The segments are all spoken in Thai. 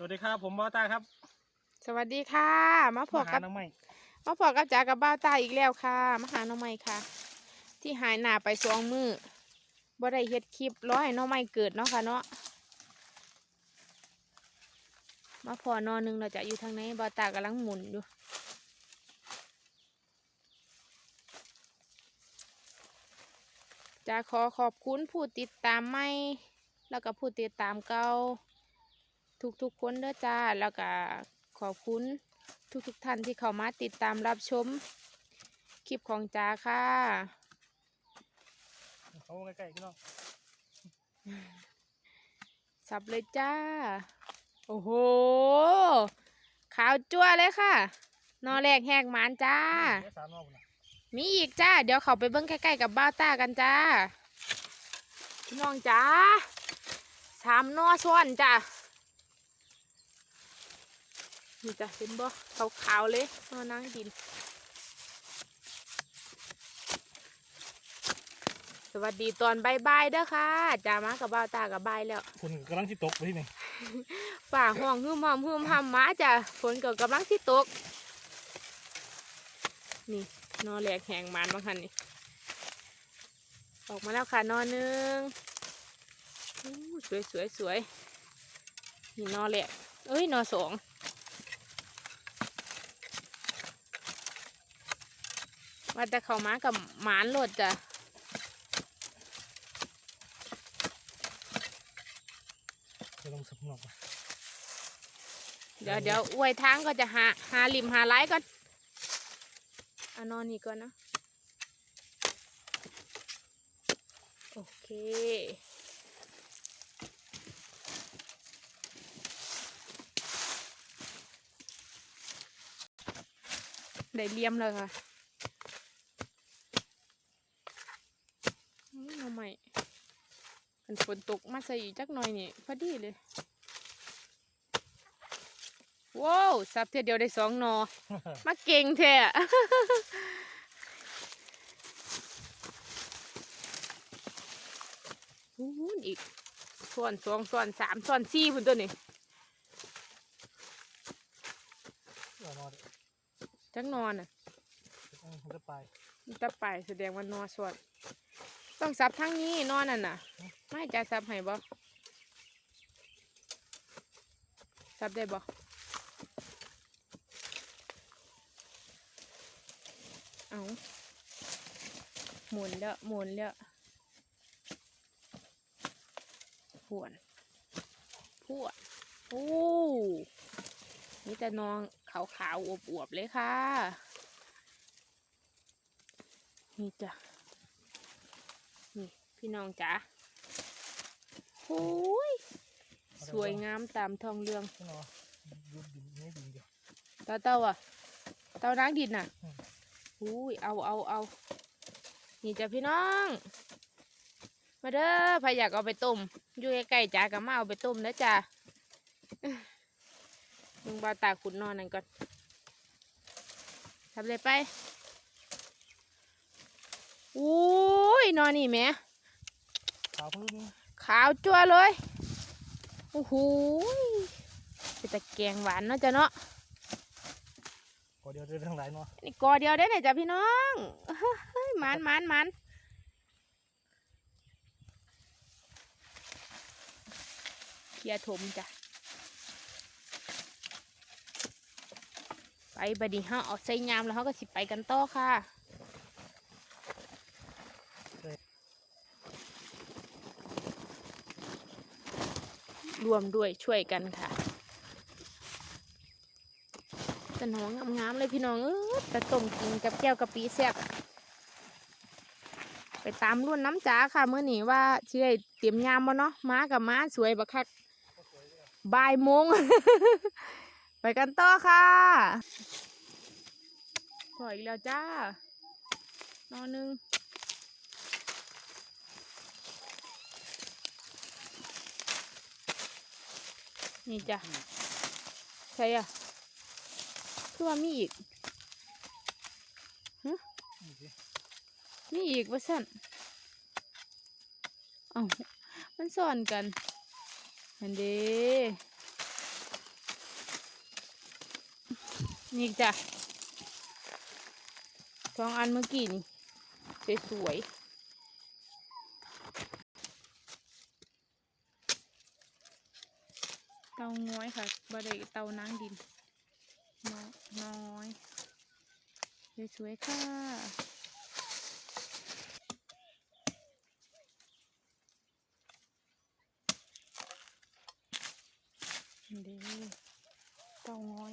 สวัสดีครับ ผมบอต้าครับสวัสดีค่ะ มาพมาบหากับน้องใหม่มาพบกับจ๋ากับบ้าวตาอีกแล้วค่ะมาหาน้องใหม่ค่ะ ที่หายหน้าไปสองมือบ่ได้เฮ็ดคลิปร้อให้น้องใหม่เกิดเนาะค่ะเนาะมาพอนอนหนึงเราจะอยู่ทางไหนบ้าวตากำลังหมุนอยู่จะขอขอบคุณผู้ติดตามใหม่แล้วก็ผู้ติดตามเก่า ทุกๆคนเด้อจ้า แล้วก็ขอบคุณทุกๆท่านที่เข้ามาติดตามรับชมคลิปของจ้าค่ะเขาใกล้ๆพี่น้องสับเลยจ้า โอ้โห ขาวจั่วเลยค่ะ นอแรกแหกหมานจ้าเดี๋ยวสามรอบนะมีอีกจ้า เดี๋ยวเขาไปเบิ้งใกล้ๆกับบ้าวต้ากันจ้า พี่น้องจ้า สามนอซ้อนจ้า นี่จ้ะเห็นบ่ขาวๆเลยนอนั่งดิน สวัสดีตอนบ่ายๆเด้อค่ะจ้ามากับบ้าวตากับบ่ายแล้วคุณกำลังที่ตกไปที่นี่ฝ่าห้องหืมหอมหืมหำมาจ้ะฝนก็กำลังที่ตก นี่นอแหลกแหงมันบางคันนี่ออกมาแล้วค่ะนอหนึ่งอู้สวยสวยสวยนี่นอแหลกเอ้ยนอสอง ว่าแต่เขามากับหมานโหลดจ้ะจะลงสับนอกมาเดี๋ยวเดี๋ยวอวยทางก็จะหาหาริมหาไลก่อนเอานอนนี่ก่อนนะโอเคได้เลี่ยมแล้วค่ะ อืมเอาใหม่กันฝนตกมาใส่อีกจักหน่อยนี่พอดีเลยว้าวสับเทียเดียวได้สองหนอ มาเก่งแท้อะอู้หูอีกส่วนสองส่วนสามส่วนสี่พุ่นตัวนี้เรานอนเดี๋ยวจักนอนอะมันจะไปมันจะไปแสดงว่านอนส่วน ต้องสับทั้งนี้นอนน่ะน่ะ ไม่จะสับให้บ่สับได้บ่เอาหมุนแล้วหมุนแล้วพวนพวนโอ้นี่แต่นองขาวๆอวบๆเลยค่ะ นี่จ้ะ พี่น้องจ๋าโอ้ยสวยงามตามทองเรืองพี่น้องยุบดินนี่ดินเดียวเต้าเต้าอะเต้านางดินน่ะอืมอุ้ยเอาเอาเอานี่จ้ะพี่น้อง มาเด้อพายอยากเอาไปต้ม อยู่ใกล้ๆจ้าก็มาเอาไปต้มนะจ้ะมึงบาตาขุดนอนนั่นก่อนทำเลยไปอุ้ยนอนนี่แหม่ ขาวพื้นขาวจั่วเลยโอ้โหยเป็นแต่แกงหวานเนาะจ้ะเนาะพอเดียวเดินทั้งหลายเนาะนี่กอเดียวได้ไหนจ้ะพี่น้องเฮ้ยมันมันมันเคลียร์ถมจ้ะไปบัดนี้เฮาเอาใส่ยามแล้วเฮาก็สิไปกันต่อค่ะ รวมด้วยช่วยกันค่ะแต่หนองงามๆเลยพี่น้องเออแต่ต้มกินกับแก้วกะปิแซ่บไปตามรุ่นน้ำจ๋าค่ะเมื่อนี้ว่าเชื่อเตรียมยามบ่เนาะม้ากับม้าสวยบักคักบ่ายโมง ไปกันต่อค่ะพออีกแล้วจ้านอนหนึ่ง นี่จ้ะใช่อะคือว่ามีอีกฮะมีอีกวะสั่นเอามันซ่อนกันเห็นดีนี่จ้ะสองอันเมื่อกี้นี่สวยๆ เตาง้อยค่ะบะเดเตานางดินน้อยสวยๆค่ะ นี่เด้เตาง้อย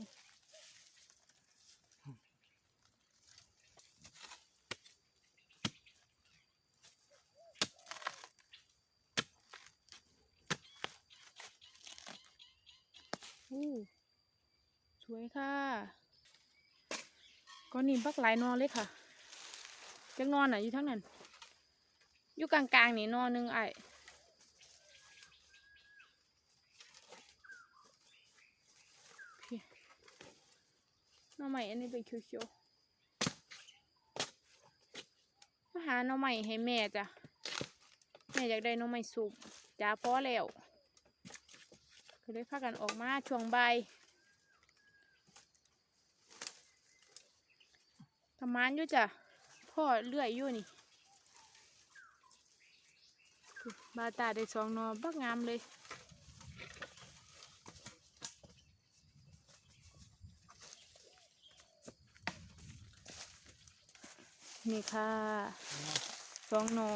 อู้สวยค่ะก้อนนี้บักหลายนอนเลยค่ะจักนอนอะอยู่ทั้งนั้น อยู่กลางๆนี่นอนหนึ่งไอหน้องใหม่อันนี้เป็นเขียวๆมาหาหน้อใหม่ให้แม่จ้ะ แม่อยากได้หน้อใหม่สุกจ้าพอแล้ว ก็เลยพากันออกมาช่วงบ่ายทำมานอยู่จ้ะพ่อเลื่อยอยู่นี่บาตาได้สองนอบักงามเลยนี่ค่ะสองนอ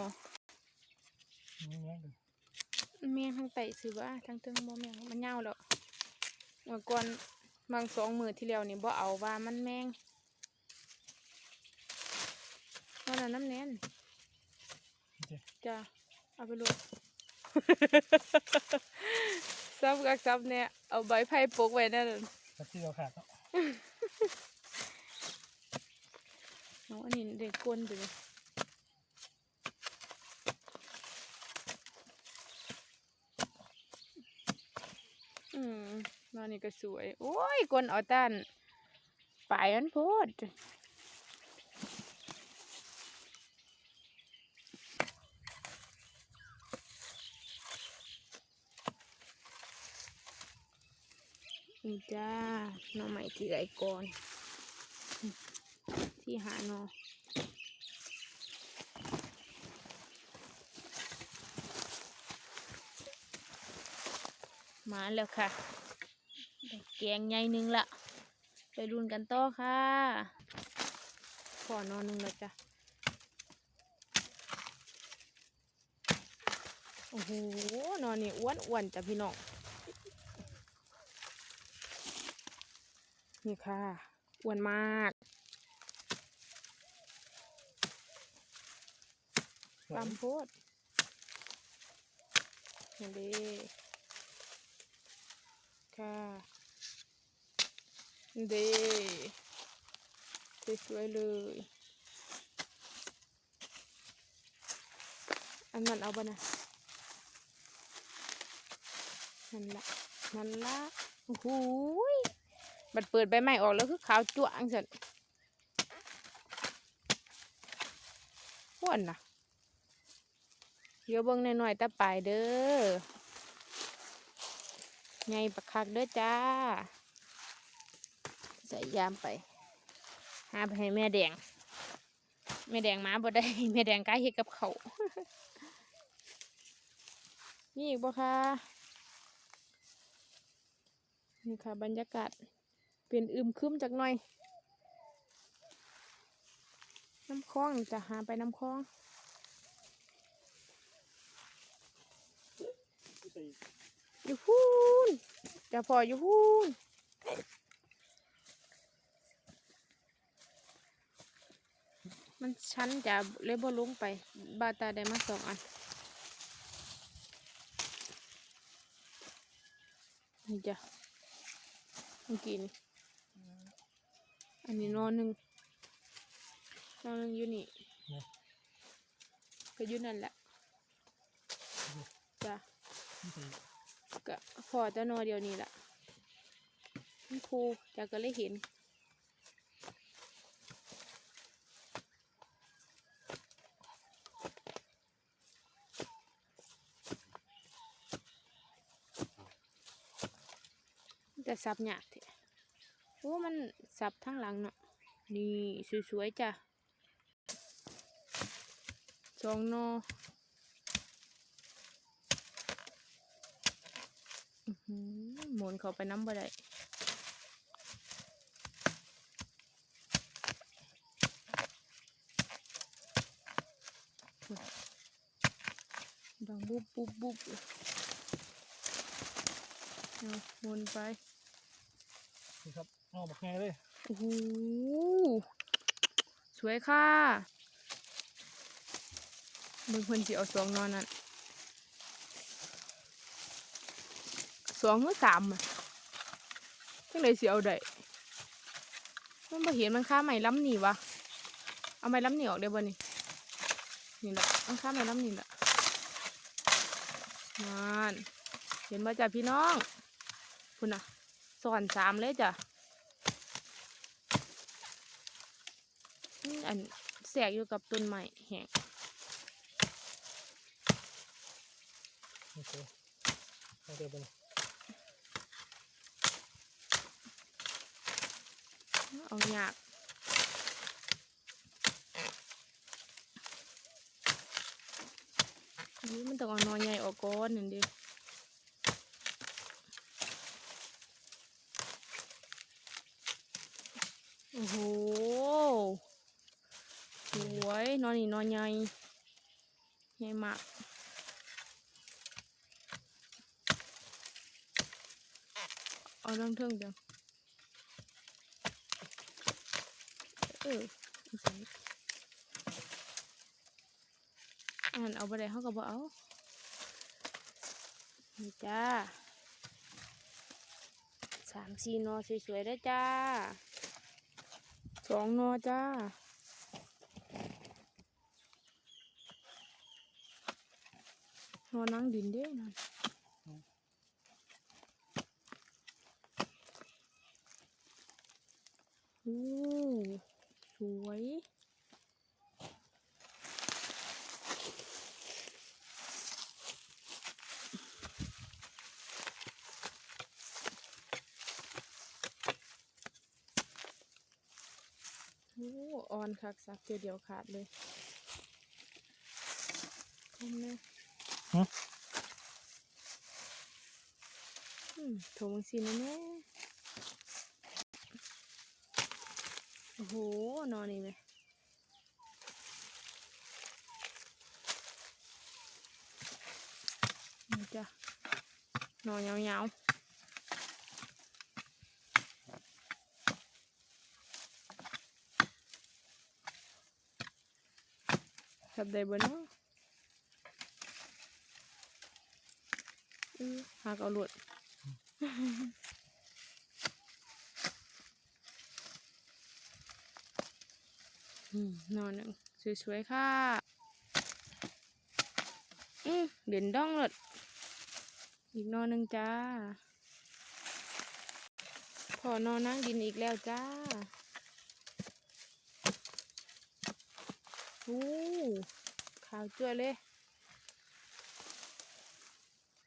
แม่งเลยเมียงทางไตสือว่าทางเทิงบ่แมงมันเน่าแล้วเมื่อก่อนบางสองมือที่แล้วนี่บ่เอาว่ามันแมงวันนั้นน้ำแน่นเจ๊จ้ะเอาไปลวกซับกักซับเนี่ยเอาใบไผ่ปกไว้นั่นน่ะตัดที่เราขาดเนาะเอาอันนี้เด็กกวนไปเลยอืม นอนนี่ก็สวย โอ้ยกวนเอาตันปลายอันโพดนี่จ้าหน้อใหม่ที่ไรก่อนที่หาหนอมาแล้วค่ะ แกงใหญ่หนึ่งละไปรุนกันต่อค่ะขอนอนหนึ่งล้วจ้ะโอ้โหนอนนี่อ้วนอ้วนๆจ้ะพี่น้องนี่ค่ะอ้วนมากตำโพดนี่ดีค่ะ เดีสวยๆเลย อันนั้นเอาบ่นะนั่นละนั่นละโอ้โหยบัดเปิดใบไม้ออกแล้วคือขาวจั่วงสันอ้วนนะเดี๋ยวเบิ่งหน่อยๆตาปลายเด้อไงปักคักเด้อจ้า ใส่ยามไป หาไปให้แม่แดง แม่แดงมาบ่ได้ แม่แดงกล้าเฮ็ดกับเขาวนี่อีกบ่คะนี่ค่ะบรรยากาศเป็นอึมครึมจากหน่อย น้ำคลองจะหาไปน้ำคลองใส่อยู่พูนจะพออยู่พูน มันชั้นจะเลยบ่ลงไป บาตาได้มาสองอันนี่จ้ะเมื่อกี้นี่อันนี้นอนหนึ่งนอนหนึ่งอยู่นี่ก็อยู่นั่นแหละจ้ะก็พอจะนอนเดียวนี้แหละครูจะก็เลยเห็น แต่ซับหยากเถอะโอ้มันสับทั้งหลังเนาะนี่สวยๆจ้ะสองนออื้อหือหมุนเขาไปน้ำบ่ได้ดังบุบบุบบุบเลยเอาหมุนไป นี่ครับเอ๋อบักแงเลยโอ้โหสวยค่ะเบิ่งเพิ่นสิเอาสองนอนนั่นสองหรือสามอะจังไดสิเอาได้มันบ่เห็นมันค่าไหม่ล้ำหนีวะเอาไม้ล้ำหนีออกได้บ่นี่นี่แหละมันค่าไหม่ล้ำหนีแหละนานเห็นบ่จ้ะพี่น้องพุ่นน่ะสอนสามเลยจ้ะ อืมอันแส กอยู่กับต้นไม้แห้งโอเคเอาเดี๋ยวไปเลยเอายากนี่มันต้องเอานอนใหญ่ออกก่อนนั่นดิโอ้โห สวยน อนนี่นอนใหญ่ใหญ่มากเอาเรื่องเทิงเดียวเอออันเอาไปได้เขาก็บอกเอาจ้าสามสี่นอสวยๆได้จ้าสองนอจ้า นอนนั่งดินเด้นั่นโอ้สวยโอ้ออนคักสักเดียวเดียวขาดเลยทำเลยอืม ถมังสีนะแม่โอ้โห นอนนี่ไหมนี่จ้ะนอนยาวๆทับได้บ่เนาะอือ หากเอาหลุดนอนหนึ่งสวยๆค่ะอืมเด่นด้องเลยอีกนอนหนึ่งจ้า พอนอนนั่งดินอีกแล้วจ้าโอ้ขาวจั่วเลย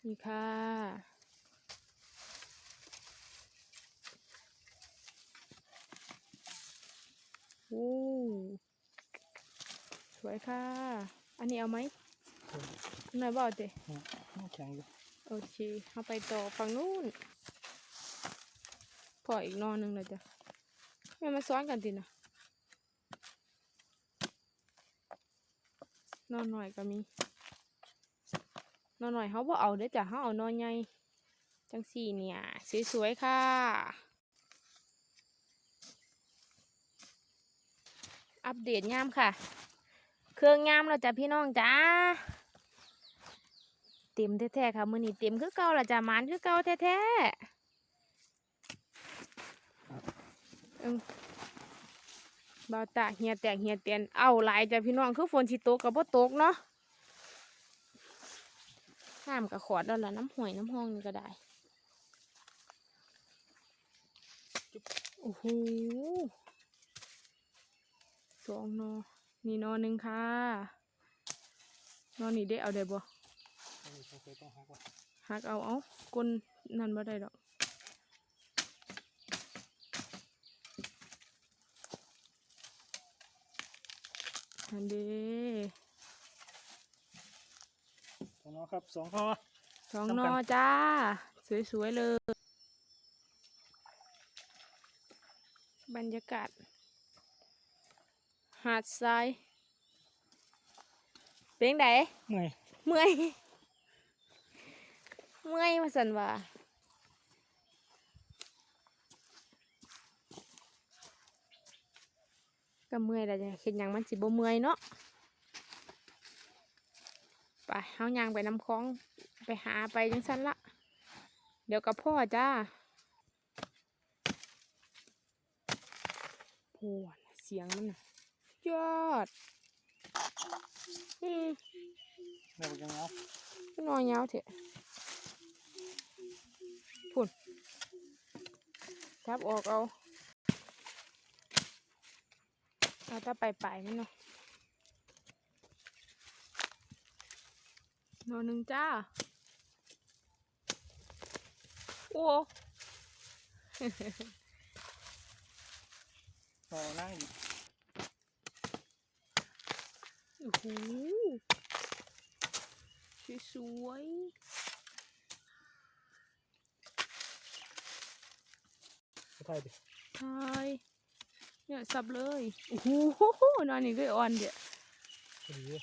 นี่ค่ะ โอ้ สวยค่ะ อันนี้เอาไหมหน่อยบอกเจน้ำแข็งอยู่โอเคเอาไปต่อฝั่งนู้นพออีกนอนหนึ่งเลยจ้ะไม่มาซ้อนกันตินะนอนหน่อยก็มี นอนหน่อยเขาบ่เอาเด้อจ้ะเขาเอานอนใหญ่จังสี่เนี่ยสวยๆค่ะอัปเดตงามค่ะ เครื่องงามแล้วจ้ะพี่น้องจ้าเต็มแท้ๆค่ะมือนี้เต็มคือเก่าละจ้ะมานคือเก่าแท้ๆเบาวตาเฮียแตกเฮียเตียนเอาหลายจ้ะพี่น้องคือฝนสิตกกับบ่ตกเนาะ น้ำกระขอดแล้วละน้ำห่วยน้ำห้องนี่ก็ได้โอ้โหสองนอนี่นอนหนึ่งค่ะ นอนนี่เด้เอาได้บ่หักเอาเอาก้นนั่นบ่ได้ดอกอันเด้ นอครับสองนอสองสำนคัอญจ้า สวย ๆ เลย บรรยากาศ หาดทราย เป็นไงเมื่อย เมื่อย เมื่อยมาสันว่าก็เมื่อยแล้วจะเห็นยังมันสิบ่เมื่อยเนาะ ไปเฮายังไปน้ำคลองไปหาไปจังสันละเดี๋ยวกับพ่อจ้าโอ้เสียงมันน่ะยอดอืมแม่บอกยังเอานอนยาวเถอะพุ่นจับออกเอาเอาแตาไปไปมันเนาะ นอนหนึ่งจ้า โอ้นอนั่งอยู่โอ้โหสวยๆไปถ่ายดิใช่เนี่ยสับเลย โอ้โหนอนนี่ก็อ่อนเดี๋ยวพอดี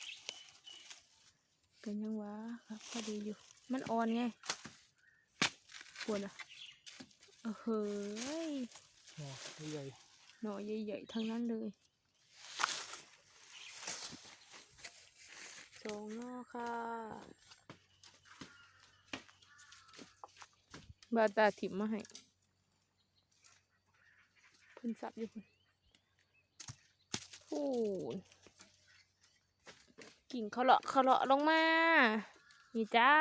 เลยเป็นยังวะครับพอดีอยู่ มันอ่อนไงปวดอะเออเฮ้ยนอใหญ่หน่อใหญ่ๆทั้งนั้นเลยสองหน่อค่ะบาตาถิ่มมาให้เพิ่นสับอยู่พุ่นพูน กิ่งเขาเลาะเขาเลาะลงมา นี่จ้า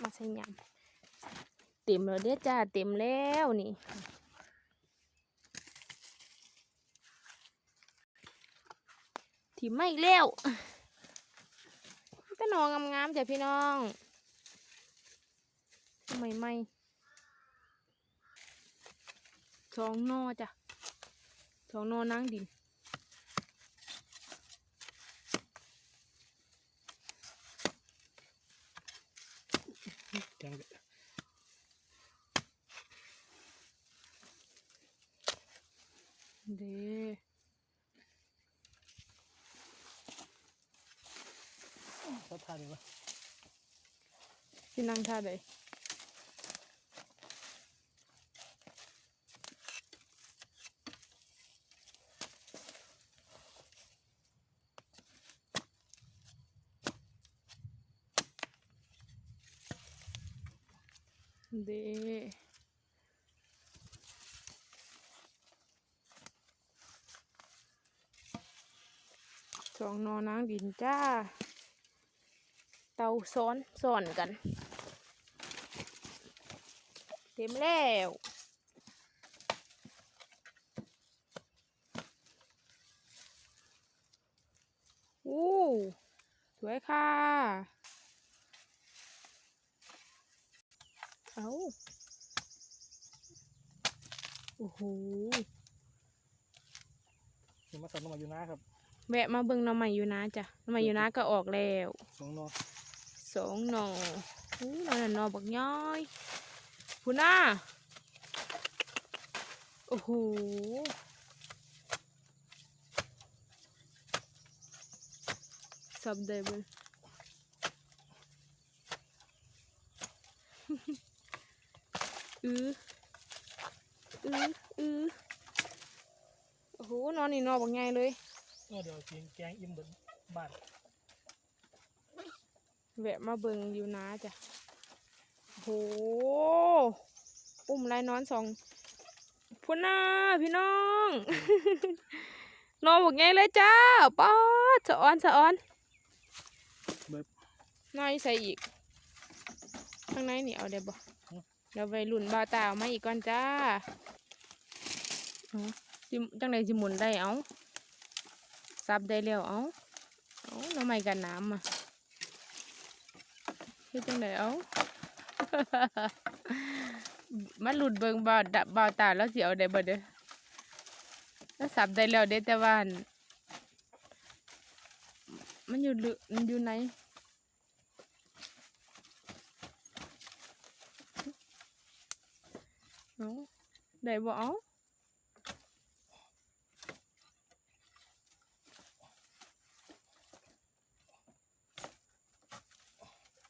มาใส่ยำเต็มแล้วเด้จ้า เต็มแล้วนี่ ถิ่มมาอีกแล้วก็นองงามๆจ้ะพี่น้องทำไมไม่สองนอจ้ะสองนอนางดิน แกงเด็ดเด้เขาถ่ายดีวะพี่นั่งท่าใด ด้สองนอนางดินจ้า เตาซ้อนซ้อนกัน เต็มแล้วอู้สวยค่ะ เอาโอ้โหนี่มาสั่นลงมาอยู่นะครับแวะมาเบิ่งหน้ำใหม่อยู่นะจ้ะหน้ำใหม่อยู่นะก็ออกแล้วสองนอสองหน่ออู้หน่อนั่นหน่อบักย้อยพูน่าโอ้โหสับได้เบิ่ง อืออืออือโอ้โหหนอนนี่หนอบักใหญ่เลยก็เดี๋ยวกินแกงอิ่มเบิดบ้านแวะมาเบิ่งอยู่นะจ้ะโหอุ้มลายนอนสองพุ่นน่าพี่น้อง นอนบอกไงเลยจ้าป๊อดสะออนสะออนเบิดน้อยใส่อีกข้างในนี่เอาได้บ่ เดี๋ยวไปหลุ่นบ่าวตาเอามาอีกก่อนจ้าจังไดสิหมุนได้เอาซับได้แล้วเอาเอาทำไม่กันน้ำอะเฮ็ดจังไดเอามาหลุดเบิงบ่าวดบ่าวตาแล้วสิเอาได้บ่เด้อถ้าสับได้แล้วเด้แต่ว่าอั่นมันอยู่ลึกมันอยู่ไหนเอา ได้บ่เอา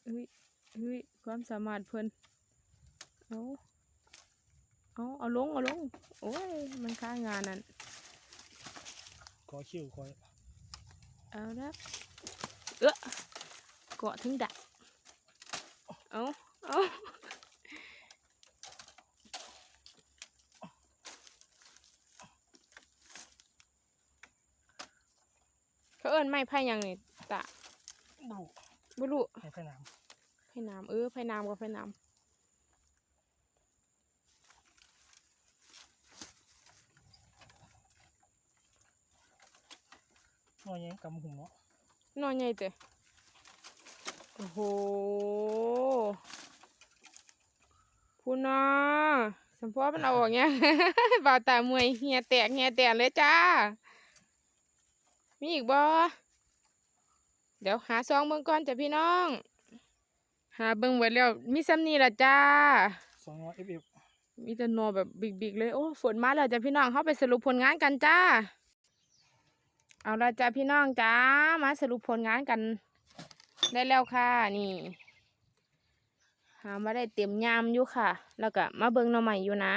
เฮ้ยเฮ้ยความสามารถเพิ่นเอาเอาเอาลง เอาลง โอ้ย มันค้างานนั่นขอคิวขอเอาละเอะเกาะถึงดักเอาเอา เขาเอิ้นไม้ไผ่หยังนี่ตะบุบ่รู้ให้พนามไผ่น้ำเออไผ่น้ำกับไผ่น้น้อยยังกำหุ่มเนาะำนอนใหญ่เตะโอ้โหพูนนะสัมพอมันเอาออกเนี้ย บ่าวตามวยเหียแตกเหียแตกเลยจ้า มีอีกบ่เดี๋ยวหาซองเบิ่งก่อนจ้ะพี่น้อง หาเบิ่งไว้แล้ว มีซ้ำนี่ล่ะจ้าสองร้อยเอฟเอฟมีแต่หนอแบบบิ๊กๆเลย โอ้ฝนมาแล้วจ้ะพี่น้องเข้าไปสรุปผลงานกันจ้า เอาละจ้ะพี่น้องจ้า มาสรุปผลงานกัน ได้แล้วค่ะ นี่ หามาได้เต็มยามอยู่ค่ะ แล้วก็มาเบิ่งหน่อใหม่อยู่นะ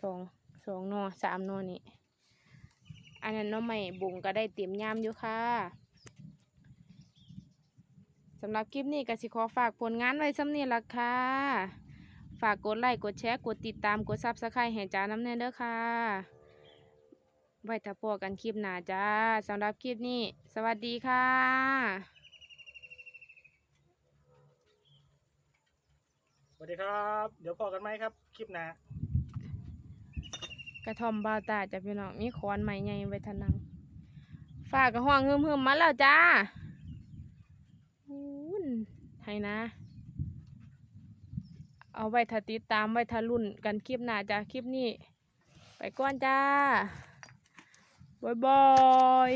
สองสองหนอสามหนอนี่ อันนั้นน้อใหม่บุงก็ได้เตรียมยามอยู่ค่ะสำหรับคลิปนี้ก็สิขอฝากผลงานไว้สำนี้ละค่ะ ฝากกดไลค์กดแชร์กดติดตามกดซับสไครต์ให้จ้าน้ำเนเด้อค่ะ ไว้ถ้าพอกันคลิปหน้าจ้าสำหรับคลิปนี้ สวัสดีค่ะสวัสดีครับ เดี๋ยวพอกันไหมครับ คลิปหน้า กระท่อมบาตาจ้ะพี่น้องมีขอนใหม่ใหญ่ไว้ทนังฝากกระห้องหึมๆมาแล้วจ้าอุ้นให้นะ เอาไว้ถ้าติดตามไว้ถ้ารุ่นกันคลิปหน้าจ้าคลิปนี้ ไปก่อนจ้าบ๊ายบาย